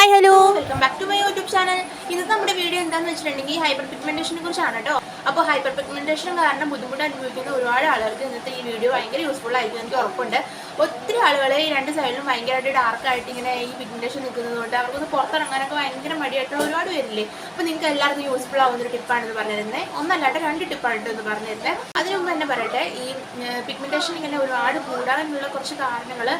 Hi hello welcome back to my YouTube channel ഇന്ന് നമ്മുടെ video എന്താണെന്ന് വെച്ചിട്ടുണ്ടെങ്കിൽ ഹൈപ്പർ പിഗ്മെന്റേഷനെ കുറിച്ചാണ് കേട്ടോ. അപ്പോൾ ഹൈപ്പർ പിഗ്മെന്റേഷൻ കാരണം ബുദ്ധിമുട്ട് അനുഭവിക്കുന്ന ഒരുപാട് ആളുകൾക്ക് ഇന്നത്തെ ഈ വീഡിയോ ഭയങ്കര യൂസ്ഫുൾ ആയിരിക്കും എനിക്ക് ഉറപ്പുണ്ട്. ഒത്തിരി ആളുകളെ ഈ രണ്ട് സൈഡിലും ഭയങ്കരമായിട്ട് ഡാർക്ക് ആയിട്ട് ഇങ്ങനെ ഈ പിഗ്മെന്റേഷൻ നിൽക്കുന്നതുകൊണ്ട് അവർക്കൊന്ന് പുറത്തിറങ്ങാനൊക്കെ ഭയങ്കര മടിയായിട്ടുള്ള ഒരുപാട് പേരില്ലേ? അപ്പോൾ നിങ്ങൾക്ക് എല്ലാവർക്കും യൂസ്ഫുൾ ആവുന്ന ഒരു ടിപ്പാണെന്ന് പറഞ്ഞിരുന്നത് ഒന്നല്ലാട്ട് രണ്ട് ടിപ്പാണ് എന്ന് പറഞ്ഞിരുന്നത് അതിനു മുമ്പ് തന്നെ പറയട്ടെ ഈ പിഗ്മെന്റേഷൻ ഇങ്ങനെ ഒരുപാട് കൂടാനുള്ള കുറച്ച് കാരണങ്ങൾ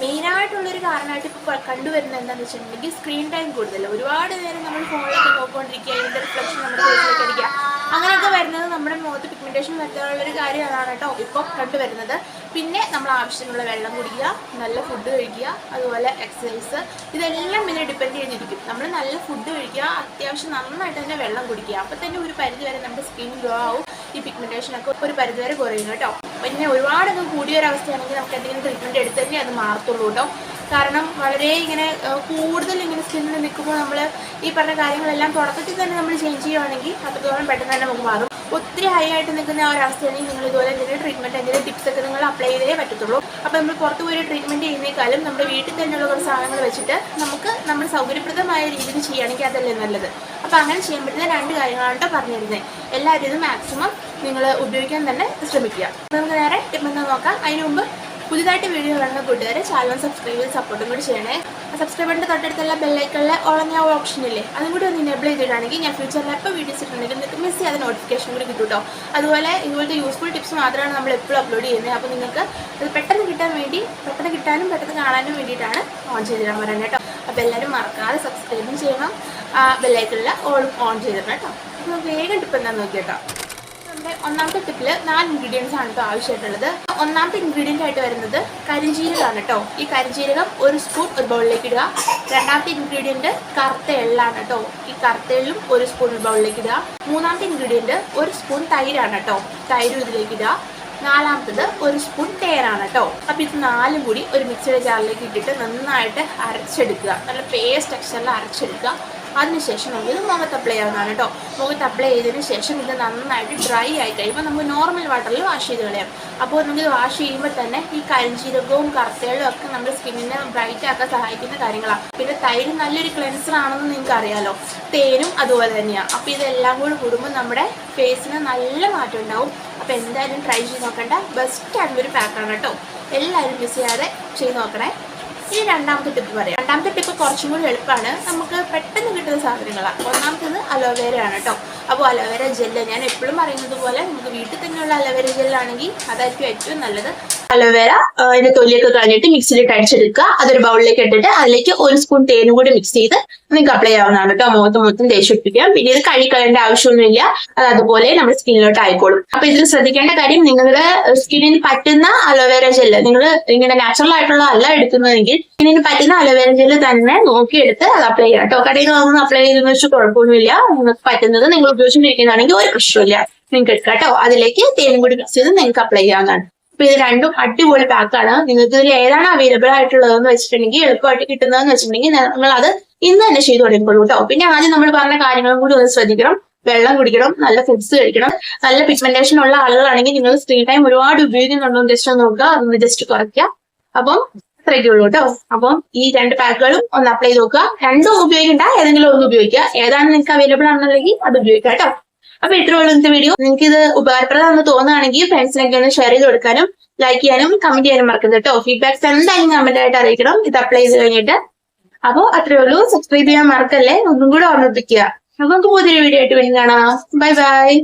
മെയിനായിട്ടുള്ളൊരു കാരണമായിട്ട് ഇപ്പോൾ കണ്ടുവരുന്നത് എന്താണെന്ന് വെച്ചിട്ടുണ്ടെങ്കിൽ സ്ക്രീൻ ടൈം കൂടുതൽ ഒരുപാട് നേരം നമ്മൾ ഫോണിലൊക്കെ നോക്കിക്കൊണ്ടിരിക്കുക അതിന്റെ റിഫ്ലക്ഷൻ നമ്മുടെ ഫേസിലേക്ക് അടിക്കുക. അങ്ങനെയൊക്കെ വരുന്നത് നമ്മുടെ മുഖത്ത് പിഗ്മെന്റേഷൻ വരുത്താനുള്ളൊരു കാര്യം അതാണ് കേട്ടോ ഇപ്പോൾ കണ്ടുവരുന്നത്. പിന്നെ നമ്മൾ ആവശ്യത്തിനുള്ള വെള്ളം കുടിക്കുക നല്ല ഫുഡ് കഴിക്കുക അതുപോലെ എക്സസൈസ് ഇതെല്ലാം ഇതിനെ ഡിപ്പെൻഡ് ചെയ്തിരിക്കും. നമ്മൾ നല്ല ഫുഡ് കഴിക്കുക അത്യാവശ്യം നന്നായിട്ട് തന്നെ വെള്ളം കുടിക്കുക. അപ്പോൾ തന്നെ ഒരു പരിധി വരെ നമ്മുടെ സ്കിൻ ഗ്ലോ ആവും ഈ പിഗ്മെന്റേഷനൊക്കെ ഒരു പരിധി വരെ കുറയും കേട്ടോ. പിന്നെ ഒരുപാടൊക്കെ കൂടിയൊരവസ്ഥയാണെങ്കിൽ നമുക്ക് എന്തെങ്കിലും ട്രീറ്റ്മെന്റ് എടുത്ത് തന്നെ അത് മാറത്തുള്ളൂ കേട്ടോ. കാരണം വളരെ ഇങ്ങനെ കൂടുതൽ ഇങ്ങനെ സ്കിന്നിൽ നിൽക്കുമ്പോൾ നമ്മൾ ഈ പറഞ്ഞ കാര്യങ്ങളെല്ലാം തുടക്കത്തിൽ തന്നെ നമ്മൾ ചേഞ്ച് ചെയ്യുവാണെങ്കിൽ അത്രത്തോളം പെട്ടെന്ന് തന്നെ നമുക്ക് മാറും. ഒത്തിരി ഹൈ ആയിട്ട് നിൽക്കുന്ന ആ ഒരു അവസ്ഥയാണെങ്കിൽ നിങ്ങൾ ഇതുപോലെ എന്തെങ്കിലും ട്രീറ്റ്മെന്റ് എന്തെങ്കിലും ടിപ്സ് ഒക്കെ നിങ്ങൾ അപ്ലൈ ചെയ്തേ പറ്റത്തുള്ളൂ. അപ്പോൾ നമ്മൾ പുറത്ത് പോയി ട്രീറ്റ്മെന്റ് ചെയ്യുന്നേക്കാളും നമ്മുടെ വീട്ടിൽ തന്നെയുള്ള കുറച്ച് സാധനങ്ങൾ വെച്ചിട്ട് നമുക്ക് നമ്മൾ സൗകര്യപ്രദമായ രീതിയിൽ ചെയ്യുകയാണെങ്കിൽ അതല്ലേ നല്ലത്. അപ്പോൾ അങ്ങനെ ചെയ്യാൻ പറ്റുന്ന രണ്ട് കാര്യങ്ങളാണ് കേട്ടോ പറഞ്ഞിരുന്നത് എല്ലാവരും ഇത് മാക്സിമം നിങ്ങൾ ഉപയോഗിക്കാൻ തന്നെ ശ്രമിക്കുക. നമുക്ക് നേരെ ടിപ്പ് നോക്കാം. അതിന് മുമ്പ് പുതിയതായിട്ട് വീഡിയോ കാണുന്ന കൂട്ടുകാരെ ചാനൽ സബ്സ്ക്രൈബ് ചെയ്ത് സപ്പോർട്ടും കൂടി ചെയ്യണേ. സബ്സ്ക്രൈബറിന്റെ തൊട്ടടുത്തുള്ള ബെല്ലൈക്കളിലെ ഓളഞ്ഞ ഓപ്ഷൻ ഇല്ലേ? അതും കൂടി ഒന്ന് ഇനേബിൾ ചെയ്തിട്ടാണെങ്കിൽ ഞാൻ ഫ്യൂച്ചറിൽ എപ്പോൾ വീഡിയോസ് ഇട്ടുണ്ടെങ്കിൽ നിങ്ങൾക്ക് മിസ് ചെയ്യാതെ നോട്ടിഫിക്കേഷൻ കൂടി കിട്ടും കേട്ടോ അതുപോലെ ഇതുപോലത്തെ യൂസ്ഫുൾ ടിപ്സ് മാത്രമാണ് നമ്മൾ എപ്പോഴും അപ്ലോഡ് ചെയ്യുന്നത്. അപ്പോൾ നിങ്ങൾക്ക് അത് പെട്ടെന്ന് കിട്ടാൻ വേണ്ടി പെട്ടെന്ന് കിട്ടാനും പെട്ടെന്ന് കാണാനും വേണ്ടിയിട്ടാണ് ഓൺ ചെയ്തിടാൻ പറയുന്നത് കേട്ടോ അപ്പോൾ എല്ലാവരും മറക്കാതെ സബ്സ്ക്രൈബും ചെയ്യണം. ബെല്ലൈക്കളിൽ ഓളും ഓൺ ചെയ്തിടണം കേട്ടോ അപ്പോൾ വേഗം ടിപ്പ് എന്താണെന്ന് നോക്കി കേട്ടോ നമ്മുടെ ഒന്നാമത്തെ ടിപ്പിൽ നാല് ഇൻഗ്രീഡിയൻസ് ആണ് ഇപ്പോൾ ആവശ്യമായിട്ടുള്ളത്. ഒന്നാമത്തെ ഇൻഗ്രീഡിയന്റ് ആയിട്ട് വരുന്നത് കരിഞ്ജീരകമാണ് കേട്ടോ ഈ കരിഞ്ജീരകം ഒരു സ്പൂൺ ഒരു ബൗളിലേക്ക് ഇടുക. രണ്ടാമത്തെ ഇൻഗ്രീഡിയന്റ് കറുത്ത എള്ളാണ് കേട്ടോ ഈ കറുത്ത എള്ളും ഒരു സ്പൂൺ ഒരു ബൗളിലേക്ക് ഇടുക. മൂന്നാമത്തെ ഇൻഗ്രീഡിയന്റ് ഒരു സ്പൂൺ തൈരാണ് കേട്ടോ തൈരും ഇതിലേക്ക് ഇടുക. നാലാമത്തത് ഒരു സ്പൂൺ തേരാണ് കേട്ടോ അപ്പം ഇത് നാലും കൂടി ഒരു മിക്സിയുടെ ജാറിലേക്ക് ഇട്ടിട്ട് നന്നായിട്ട് അരച്ചെടുക്കുക. നല്ല പേസ്റ്റ് ടെക്സ്ചറിൽ അരച്ചെടുക്കുക. അതിനുശേഷം നമുക്ക് ഇത് മുഖത്ത് അപ്ലൈ ചെയ്യാവുന്നതാണ് കേട്ടോ. മുഖത്ത് അപ്ലൈ ചെയ്തതിന് ശേഷം ഇത് നന്നായിട്ട് ഡ്രൈ ആയി കഴിയുമ്പോൾ നമുക്ക് നോർമൽ വാട്ടറിൽ വാഷ് ചെയ്ത് കളയാം. അപ്പോൾ നമുക്ക് വാഷ് ചെയ്യുമ്പോൾ തന്നെ ഈ കരിഞ്ചീരകവും കറുത്തകളും ഒക്കെ നമ്മുടെ സ്കിന്നിനെ ബ്രൈറ്റ് ആക്കാൻ സഹായിക്കുന്ന കാര്യങ്ങളാണ് പിന്നെ തൈര് നല്ലൊരു ക്ലെൻസർ ആണെന്ന് നിങ്ങൾക്ക് അറിയാലോ. തേനും അതുപോലെ തന്നെയാണ് അപ്പോൾ ഇതെല്ലാം കൂടി കൂടുമ്പോൾ നമ്മുടെ ഫേസിന് നല്ല മാറ്റം ഉണ്ടാവും. അപ്പോൾ എന്തായാലും ട്രൈ ചെയ്ത് നോക്കണ്ട. ബെസ്റ്റ് ആയിട്ടുള്ള ഒരു പാക്കാണ് കേട്ടോ. എല്ലാവരും മിസ് ചെയ്യാതെ ചെയ്ത് നോക്കണേ. ഇനി രണ്ടാമത്തെ ടിപ്പ് പറയാം. രണ്ടാമത്തെ ടിപ്പ് കുറച്ചും കൂടി എളുപ്പമാണ്. നമുക്ക് പെട്ടെന്ന് കിട്ടുന്ന സാധനങ്ങളാണ് ഒന്നാമത്തേത് അലോവേരയാണ് കേട്ടോ അപ്പോൾ അലോവേര ജെല്ല് ഞാൻ എപ്പോഴും പറയുന്നത് പോലെ നമുക്ക് വീട്ടിൽ തന്നെയുള്ള അലോവേര ജെല്ലാണെങ്കിൽ അതായിരിക്കും ഏറ്റവും നല്ലത്. അലോവേര അതിന്റെ തൊലിയൊക്കെ കളഞ്ഞിട്ട് മിക്സിയിലിട്ട് അടിച്ചെടുക്കുക അതൊരു ബൗളിലേക്ക് ഇട്ടിട്ട് അതിലേക്ക് ഒരു സ്പൂൺ തേനും കൂടി മിക്സ് ചെയ്ത് നിങ്ങൾക്ക് അപ്ലൈ ചെയ്യാവുന്നതാണ് കേട്ടോ മുഖത്ത് മൊത്തം ദേഷ്യം പിടിപ്പിക്കാം പിന്നെ ഇത് ആവശ്യമൊന്നുമില്ല. അത് അതുപോലെ നമ്മുടെ സ്കിന്നിലോട്ട് ആയിക്കോളും. അപ്പൊ ഇതിൽ ശ്രദ്ധിക്കേണ്ട കാര്യം നിങ്ങളുടെ സ്കിന്നിന് പറ്റുന്ന അലോവേര ജെല്ല് നിങ്ങൾ ഇങ്ങനെ നാച്ചുറൽ ആയിട്ടുള്ള അല്ല എടുക്കുന്നതെങ്കിൽ സ്കിന്നിന് പറ്റുന്ന അലോവേര ജെല്ല് തന്നെ നോക്കിയെടുത്ത് അത് അപ്ലൈ ചെയ്യണം കേട്ടോ കടയിൽ നിന്ന് അപ്ലൈ ചെയ്തെന്ന് വെച്ചാൽ കുഴപ്പമൊന്നുമില്ല. നിങ്ങൾക്ക് പറ്റുന്നത് നിങ്ങൾ ഉപയോഗിച്ചുകൊണ്ടിരിക്കുന്നതാണെങ്കിൽ ഒരു പ്രശ്നമില്ല നിങ്ങൾക്ക് എടുക്കാം കേട്ടോ അതിലേക്ക് തേനും കൂടി മിക്സ് ചെയ്ത് നിങ്ങൾക്ക് അപ്ലൈ ചെയ്യാവുന്നതാണ്. അപ്പൊ ഇത് രണ്ടും അടിപൊളി പാക്കാണ് നിങ്ങൾക്ക് ഇതിൽ ഏതാണ് അവൈലബിൾ ആയിട്ടുള്ളതെന്ന് വെച്ചിട്ടുണ്ടെങ്കിൽ എളുപ്പമായിട്ട് കിട്ടുന്നതെന്ന് വെച്ചിട്ടുണ്ടെങ്കിൽ നിങ്ങൾ അത് ഇന്ന് തന്നെ ചെയ്തു തുടങ്ങിക്കോളൂ കേട്ടോ പിന്നെ ആദ്യം നമ്മൾ പറഞ്ഞ കാര്യങ്ങളും കൂടി ഒന്ന് ശ്രദ്ധിക്കണം. വെള്ളം കുടിക്കണം നല്ല ഫുഡ്സ് കഴിക്കണം. നല്ല പിഗ്മെന്റേഷൻ ഉള്ള ആളുകളാണെങ്കിൽ നിങ്ങൾ സ്ക്രീൻ ടൈം ഒരുപാട് ഉപയോഗിക്കുന്നുണ്ടോ ജസ്റ്റ് ഒന്ന് നോക്കുക. അതൊന്ന് ജസ്റ്റ് കുറയ്ക്കുക. അപ്പം അത്രയൊക്കെ ഉള്ളൂ കേട്ടോ അപ്പം ഈ രണ്ട് പാക്കുകളും ഒന്ന് അപ്ലൈ ചെയ്ത് നോക്കുക. രണ്ടും ഉപയോഗിക്കണ്ട. ഏതെങ്കിലും ഒന്ന് ഉപയോഗിക്കുക. ഏതാണ് നിങ്ങൾക്ക് അവൈലബിൾ ആണെന്നുണ്ടെങ്കിൽ അത് ഉപയോഗിക്കുക കേട്ടോ അപ്പൊ ഇത്രയേ ഉള്ളൂ ഇന്നത്തെ വീഡിയോ നിങ്ങൾക്ക് ഇത് ഉപകാരപ്രദമാണെന്ന് തോന്നുകയാണെങ്കിൽ ഫ്രണ്ട്സിനൊക്കെ ഒന്ന് ഷെയർ ചെയ്ത് കൊടുക്കാനും ലൈക്ക് ചെയ്യാനും കമന്റ് ചെയ്യാനും മറക്കരുത് കേട്ടോ ഫീഡ്ബാക്സ് എന്തായാലും കമന്റ് ആയിട്ട് അറിയിക്കണം. ഇത് അപ്ലൈ ചെയ്ത് കഴിഞ്ഞിട്ട് അപ്പോൾ അത്രേ ഉള്ളൂ. സബ്സ്ക്രൈബ് ചെയ്യാൻ മറക്കല്ലേ? ഒന്നും കൂടെ ഓർമ്മിപ്പിക്കുക. നമുക്ക് പുതിയൊരു വീഡിയോ ആയിട്ട് വേണ്ടി കാണാം. Bye bye